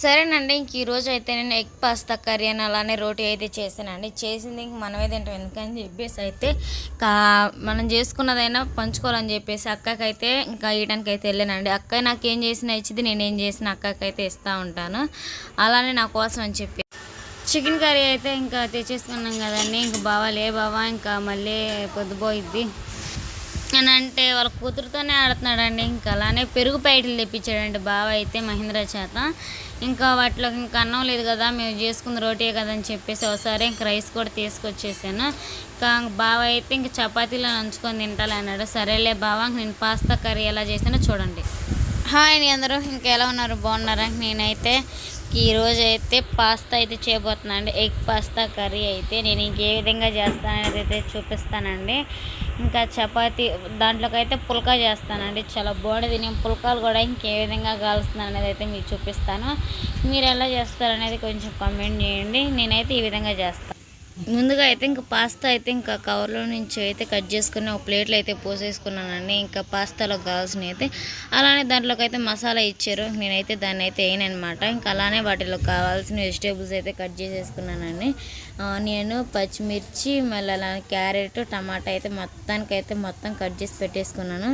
సరేనండి ఇంక ఈరోజు అయితే నేను ఎగ్ పాస్తా కర్రీ అని అలానే రోటీ అయితే చేశానండి. చేసింది ఇంక మనమే తింటాం ఎందుకని చెప్పేసి అయితే ఇంకా మనం చేసుకున్నదైనా పంచుకోవాలని చెప్పేసి అక్కకైతే ఇంకా ఇయడానికి అయితే వెళ్ళానండి. అక్క నాకు ఏం చేసినా ఇచ్చింది నేను ఏం చేసిన అక్కకైతే ఇస్తూ ఉంటాను. అలానే నా కోసం అని చెప్పి. చికెన్ కర్రీ అయితే ఇంకా తెచ్చేసుకున్నాం కదండి ఇంక బావా లే బావా ఇంకా మళ్ళీ పొద్దుపోయిద్ది. అని అంటే వాళ్ళ కూతురుతోనే ఆడుతున్నాడండి. ఇంకా అలానే పెరుగు ప్యాకెట్లు తెప్పించాడండి బావ అయితే మహేంద్ర చేత. ఇంకా వాటిలో ఇంకా అన్నం లేదు కదా మేము చేసుకున్న రోటీయే కదా అని చెప్పేసి ఒకసారి ఇంక రైస్ కూడా తీసుకొచ్చేసాను. ఇంకా బావ అయితే ఇంక చపాతీలో నంచుకొని తింటాలి అన్నాడు. సరేలే బావ నేను పాస్తా కర్రీ ఎలా చేసానో చూడండి. హాయ్ అందరూ. ఇంకా ఎలా ఉన్నారు? బాగున్నారా? నేనైతే ఈరోజు అయితే పాస్తా అయితే చేయబోతున్నానండి ఎగ్ పాస్తా కర్రీ అయితే నేను ఇంకే విధంగా చేస్తాననేది అయితే చూపిస్తానండి. ఇంకా చపాతి దాంట్లోకైతే పుల్కా చేస్తానండి. చాలా బాగుంటుంది. నేను పుల్కాలు కూడా ఇంకే విధంగా కాలుస్తున్నాను అనేది అయితే మీకు చూపిస్తాను. మీరు ఎలా చేస్తారనేది కొంచెం కామెంట్ చేయండి. నేనైతే ఈ విధంగా చేస్తాను. ముందుగా అయితే ఇంకా పాస్తా అయితే ఇంకా కవర్లో నుంచి అయితే కట్ చేసుకుని ఒక ప్లేట్లో అయితే పోసేసుకున్నానండి. ఇంకా పాస్తాలో కావాల్సినవి అయితే అలానే దాంట్లోకి అయితే మసాలా ఇచ్చారు. నేనైతే దాన్ని అయితే వేయనమాట ఇంకా అలానే వాటిలో కావాల్సిన వెజిటేబుల్స్ అయితే కట్ చేసేసుకున్నానండి. ఆనియన్ పచ్చిమిర్చి మళ్ళీ అలా క్యారెట్ టమాటా అయితే మొత్తానికి అయితే మొత్తం కట్ చేసి పెట్టేసుకున్నాను.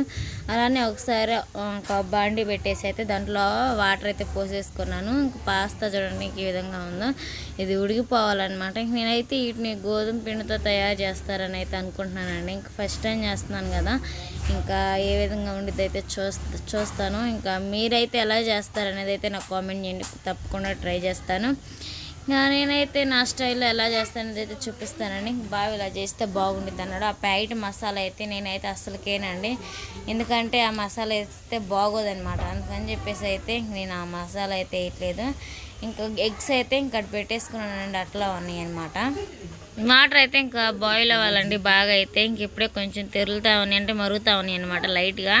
అలానే ఒకసారి ఒక బాండి పెట్టేసి అయితే దాంట్లో వాటర్ అయితే పోసేసుకున్నాను. ఇంకా పాస్తా చూడండి ఈ విధంగా ఉందో. ఇది ఉడికిపోవాలన్నమాట. ఇంక నేనైతే వీటిని గోధుమ పిండితో తయారు చేస్తారని అయితే అనుకుంటున్నానండి. ఇంక ఫస్ట్ టైం చేస్తున్నాను కదా. ఇంకా ఏ విధంగా ఉండిద్ది అయితే చూస్తాను. ఇంకా మీరైతే ఎలా చేస్తారనేది అయితే నాకు కామెంట్ చేయండి. తప్పకుండా ట్రై చేస్తాను. నేనైతే నా స్టైల్లో ఎలా చేస్తానది అయితే చూపిస్తానండి. బాగా ఇలా చేస్తే బాగుండిద్ది అన్నాడు. ఆ ప్యాకెట్ మసాలా అయితే నేనైతే అస్సలకేనండి. ఎందుకంటే ఆ మసాలా వేస్తే బాగోదనమాట అందుకని చెప్పేసి అయితే నేను ఆ మసాలా అయితే వేయట్లేదు. ఇంకా ఎగ్స్ అయితే ఇంకా పెట్టేసుకున్నానండి అట్లా ఉన్నాయి అనమాట వాటర్ అయితే ఇంకా బాయిల్ అవ్వాలండి బాగా అయితే ఇంక ఇప్పుడే కొంచెం తెరులుతా ఉన్నాయి అంటే మరుగుతా ఉన్నాయి అనమాట లైట్గా.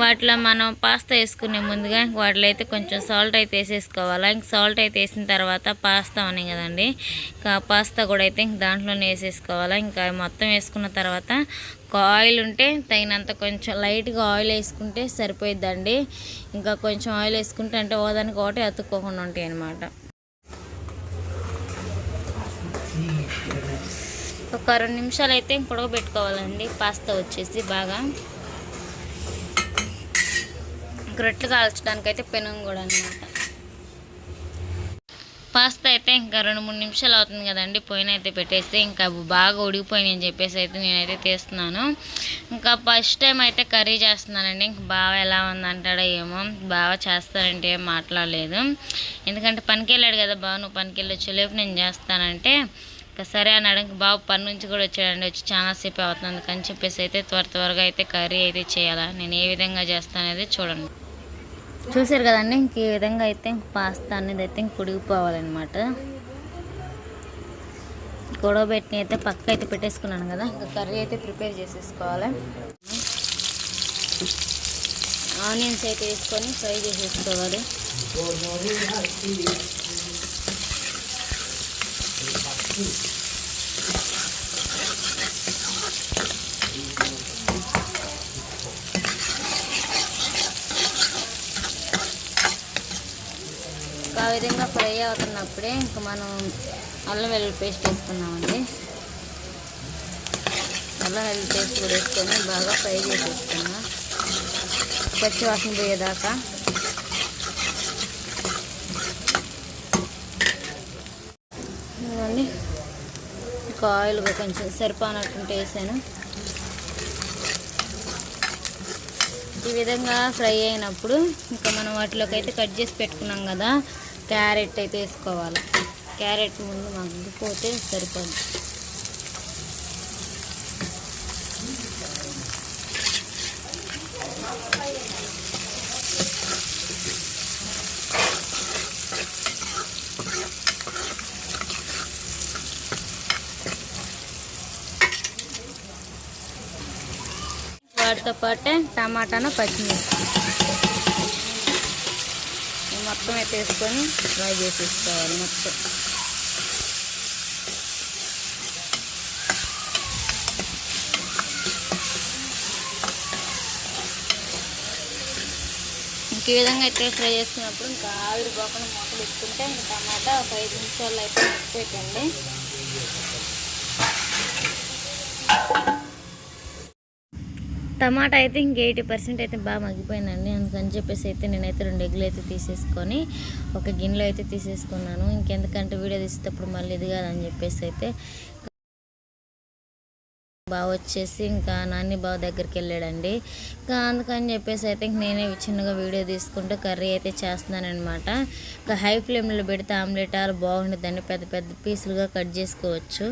వాటిలో మనం పాస్తా వేసుకునే ముందుగా ఇంక వాటిలో అయితే కొంచెం సాల్ట్ అయితే వేసేసుకోవాలా. ఇంక సాల్ట్ అయితే వేసిన తర్వాత పాస్తా ఉన్నాయి కదండి ఇంకా పాస్తా కూడా అయితే ఇంక దాంట్లోనే వేసేసుకోవాలా. ఇంకా మొత్తం వేసుకున్న తర్వాత ఆయిల్ ఉంటే తగినంత కొంచెం లైట్గా ఆయిల్ వేసుకుంటే సరిపోయిద్దండి. ఇంకా కొంచెం ఆయిల్ వేసుకుంటే అంటే ఓదానికి ఒకటి అతుక్కోకుండా ఉంటాయి అనమాట ఒక రెండు నిమిషాలు అయితే ఉడకబెట్టుకోవాలండి. పాస్తా వచ్చేసి బాగా. ఇంక రొట్టెలు కాల్చడానికి అయితే పెనం కూడా అనమాట పాస్తా అయితే ఇంకా రెండు మూడు నిమిషాలు అవుతుంది కదండి. పోయిన అయితే పెట్టేస్తే ఇంకా బాగా ఉడికిపోయినాయి అని చెప్పేసి అయితే నేనైతే తీస్తున్నాను. ఇంకా ఫస్ట్ టైం అయితే కర్రీ చేస్తున్నానండి. ఇంక బావ ఎలా ఉందంటాడో ఏమో. బావ చేస్తానంటే ఏం మాట్లాడలేదు. ఎందుకంటే పనికి వెళ్ళాడు కదా బావ నువ్వు పనికి వెళ్ళొచ్చు లేపు నేను చేస్తానంటే ఇంకా సరే అన్నాడు. ఇంక బాబు పని నుంచి కూడా వచ్చాడండి. వచ్చి చాలాసేపు అవుతుంది. అందుకని చెప్పేసి అయితే త్వర త్వరగా అయితే కర్రీ అయితే చేయాలా. నేను ఏ విధంగా చేస్తాననేది చూడండి. చూసారు కదండి ఇంక ఈ విధంగా అయితే ఇంక పాస్తా అనేది అయితే ఇంక ఉడికిపోవాలన్నమాట గొడవ పెట్టిన అయితే పక్క అయితే పెట్టేసుకున్నాను కదా ఇంకా కర్రీ అయితే ప్రిపేర్ చేసేసుకోవాలి ఆనియన్స్ అయితే వేసుకొని ఫ్రై చేసేసుకోవాలి Thank you. విధంగా ఫ్రై అవుతున్నప్పుడే ఇంకా మనం అల్లం వెల్లుల్లి పేస్ట్ వేసుకున్నామండి. అల్లం వెల్లుల్లి పేస్ట్ కూడా వేసుకొని బాగా ఫ్రై చేసేసుకున్నాం. పచ్చి వాసన పోయేదాకా. ఇదిగోండి. ఇంకా ఆయిల్గా కొంచెం సరిపోనట్టుంటే వేసాను. ఈ విధంగా ఫ్రై అయినప్పుడు ఇంకా మనం వాటిలోకి అయితే కట్ చేసి పెట్టుకున్నాం కదా క్యారెట్ అయితే వేసుకోవాలి. క్యారెట్ ముందు మగ్గిపోతే సరిపోద్ది వాటితో పాటే టమాటాను పచ్చిమిర్చి. మొత్తం అయితే వేసుకొని ఫ్రై చేసేసుకోవాలి మొత్తం. ఈ విధంగా అయితే ఫ్రై చేసుకున్నప్పుడు ఇంకా ఆవిరి పోకుండా మొక్కలు ఇచ్చుకుంటే ఇంకా టమాటా ఒక ఐదు నిమిషాల్లో అయితే పెట్టండి. టమాటా అయితే ఇంక ఎయిటీ పర్సెంట్ అయితే బాగా మగ్గిపోయిందండి. అందుకని చెప్పేసి అయితే నేనైతే రెండు ఎగ్గులు అయితే తీసేసుకొని ఒక గిన్నెలో అయితే తీసేసుకున్నాను. ఇంకెందుకంటే వీడియో తీసేటప్పుడు మళ్ళీ ఇది కాదని చెప్పేసి అయితే బావ వచ్చేసి ఇంకా నాని బావ దగ్గరికి వెళ్ళాడండి. ఇంకా అందుకని చెప్పేసి అయితే ఇంక నేనే చిన్నగా వీడియో తీసుకుంటూ కర్రీ అయితే చేస్తున్నానమాట ఇంకా హై ఫ్లేమ్లో పెడితే ఆమ్లెట్ ఆలు బాగుంటుందండి పెద్ద పెద్ద పీసులుగా కట్ చేసుకోవచ్చు.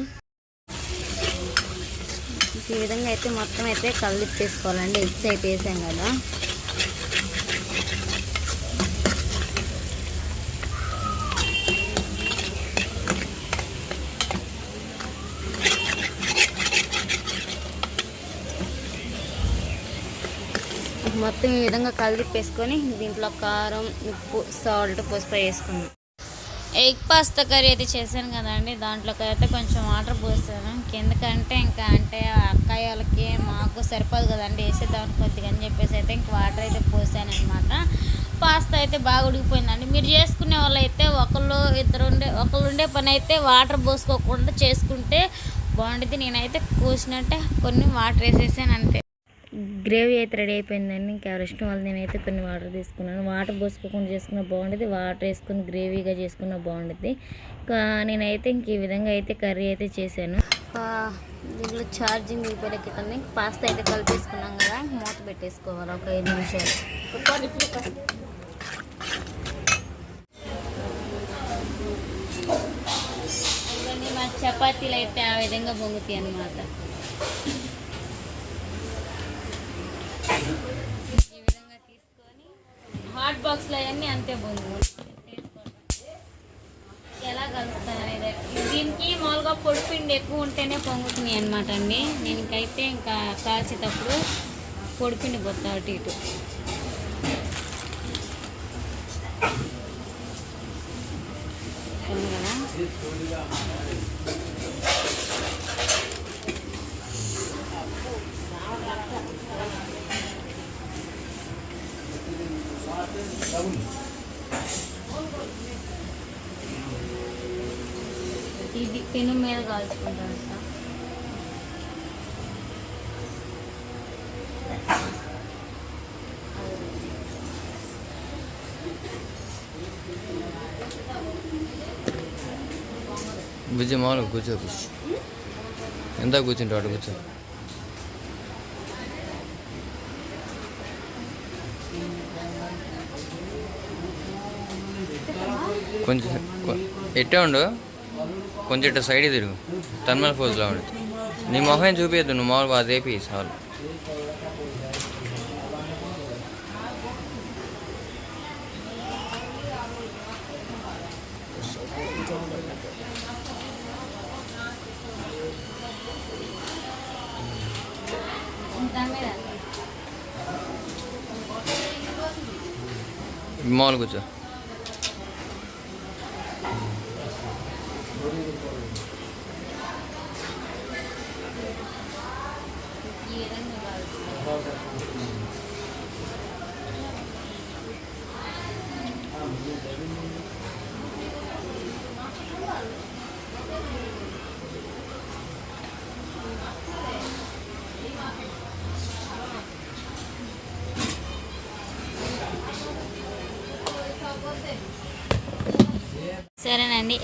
ఈ విధంగా అయితే మొత్తం అయితే కలిపేసుకోవాలండి ఎగ్స్ అయితే వేసాం కదా. మొత్తం ఈ విధంగా కలిపేసుకొని దీంట్లో కారం ఉప్పు సాల్ట్ పసుపు వేసుకున్నాం ఎగ్ పాస్తా కర్రీ అయితే చేశాను కదండి. దాంట్లోకి అయితే కొంచెం వాటర్ పోసాను. ఎందుకంటే ఇంకా అంటే అక్కయ్య వాళ్ళకి మాకు సరిపోదు కదండి వేసేద్దాం కొద్దిగా అని చెప్పేసి అయితే ఇంక వాటర్ అయితే పోసానమాట పాస్తా అయితే బాగా ఉడికిపోయిందండి. మీరు చేసుకునే వాళ్ళు అయితే ఒకళ్ళు ఇద్దరు ఉండే ఒకళ్ళు ఉండే పని అయితే వాటర్ పోసుకోకుండా చేసుకుంటే బాగుంటుంది నేనైతే కోసినట్టే కొన్ని వాటర్ వేసేసాను అంతే. గ్రేవీ అయితే రెడీ అయిపోయిందండి. ఇంకా ఎవరి ఇష్టం వాళ్ళు నేనైతే కొన్ని వాటర్ తీసుకున్నాను. వాటర్ పోసుకోకుండా చేసుకున్న బాగుంటుంది వాటర్ వేసుకుని గ్రేవీగా చేసుకున్న బాగుంటుంది ఇంకా నేనైతే ఇంక ఈ విధంగా అయితే కర్రీ అయితే చేశాను. దీంట్లో ఛార్జింగ్ దిగిపోయిన పాస్తా అయితే కలిపేసుకున్నాం కదా. మూత పెట్టేసుకోవాలి. ఒక ఐదు నిమిషాలు. ఇవన్నీ చపాతీలు అయితే ఆ విధంగా పొంగుతాయి అన్నమాట ఈ విధంగా తీసుకొని హాట్ బాక్స్లో అవన్నీ అంతే బొంగు ఎలా కలుస్తాను అనేది. దీనికి మామూలుగా పొడిపిండి ఎక్కువ ఉంటేనే పొంగుతున్నాయి అనమాట అండి. దీనికైతే ఇంకా కాల్చేటప్పుడు పొడిపిండి పోతా అటు ఇటు. కదా? ఇది పెను మీద కాల్చుకుంటారంట బుజ్జి మామూలుగా కూర్చో బుజ్జి ఎంత కూర్చుంటావు అటు కూర్చో కొంచెం ఎట్టే ఉండు? కొంచెం ఇటు సైడ్ తిరుగు. టర్మినల్ ఫోజ్లో ఉండు. నీ మొహం చూపించద్దు నువ్వు మామూలుగా అదేపి చాలు. మామూలు కూర్చో.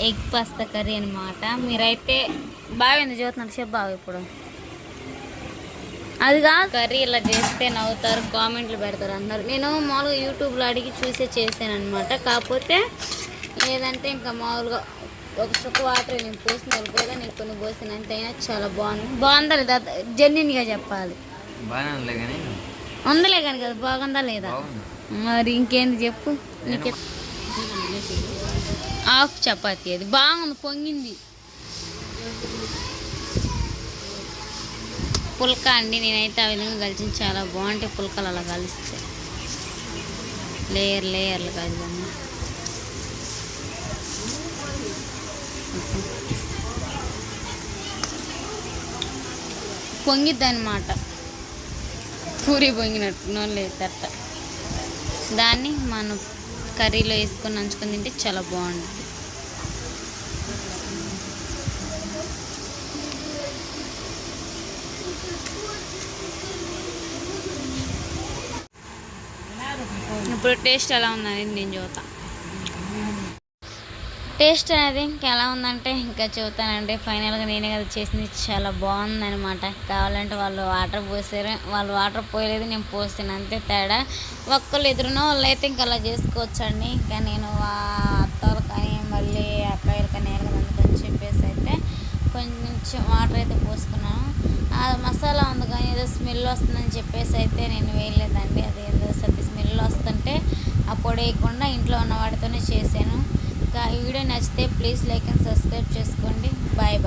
ఎగ్ పాస్తా కర్రీ అనమాట మీరైతే బాగుంది చూస్తున్నారు చెప్పు బాగా ఇప్పుడు. అదిగా కర్రీ ఇలా చేస్తే నవ్వుతారు కామెంట్లు పెడతారు అన్నారు నేను మామూలుగా యూట్యూబ్లో అడిగి చూసే చేశాను అనమాట కాకపోతే ఏదంటే ఇంకా మామూలుగా ఒక చుక్క వాటర్ నేను పోసిన వెళ్ళిపోగా నేను కొన్ని పోసిన అంతైనా చాలా బాగుంది. బాగుందా లేదా జెన్యున్గా చెప్పాలి. ఉందిలే కానీ. కదా బాగుందా లేదా? బాగుంది. మరి ఇంకేంది చెప్పు. నీకే హాఫ్ చపాతీ అది. బాగుంది పొంగింది. పుల్క అండి నేనైతే ఆ విధంగా కలిసి చాలా బాగుంటాయి పుల్కలు అలా కలిస్తే. లేయర్ లేయర్లు కలిసి పొంగిద్ది అనమాట పూరి పొంగినట్టు నోళ్ళు తట్ట దాన్ని మనం కర్రీలో వేసుకొని నంచుకొని తింటే చాలా బాగుంటుంది. ఇప్పుడు టేస్ట్ ఎలా ఉందని నేను చూస్తాను టేస్ట్ అనేది ఇంకా ఎలా ఉందంటే ఇంకా చెబుతానండి. ఫైనల్గా నేనే కదా చేసింది. చాలా బాగుందనమాట కావాలంటే వాళ్ళు వాటర్ పోసారు. వాళ్ళు వాటర్ పోయలేదు నేను పోసాను అంతే తేడా. ఒక్కళ్ళు ఎదురున్న వాళ్ళు అయితే ఇంకా అలా చేసుకోవచ్చండి. ఇంకా నేను అత్తలు కానీ మళ్ళీ అక్కయ్యలు కానీ వెళ్ళదు చెప్పేసి అయితే కొంచెం వాటర్ అయితే పోసుకున్నాను. ఆ మసాలా ఉంది కానీ ఏదో స్మెల్ వస్తుందని చెప్పేసి అయితే నేను వేయలేదండి. అది ఏదో సర్ది స్మెల్ వస్తుంటే ఆ పొడి వేయకుండా ఇంట్లో ఉన్న వాటితోనే చేశాను. ఇంకా ఈ వీడియో నచ్చితే ప్లీజ్ లైక్ అండ్ సబ్స్క్రైబ్ చేసుకోండి. Bye bye.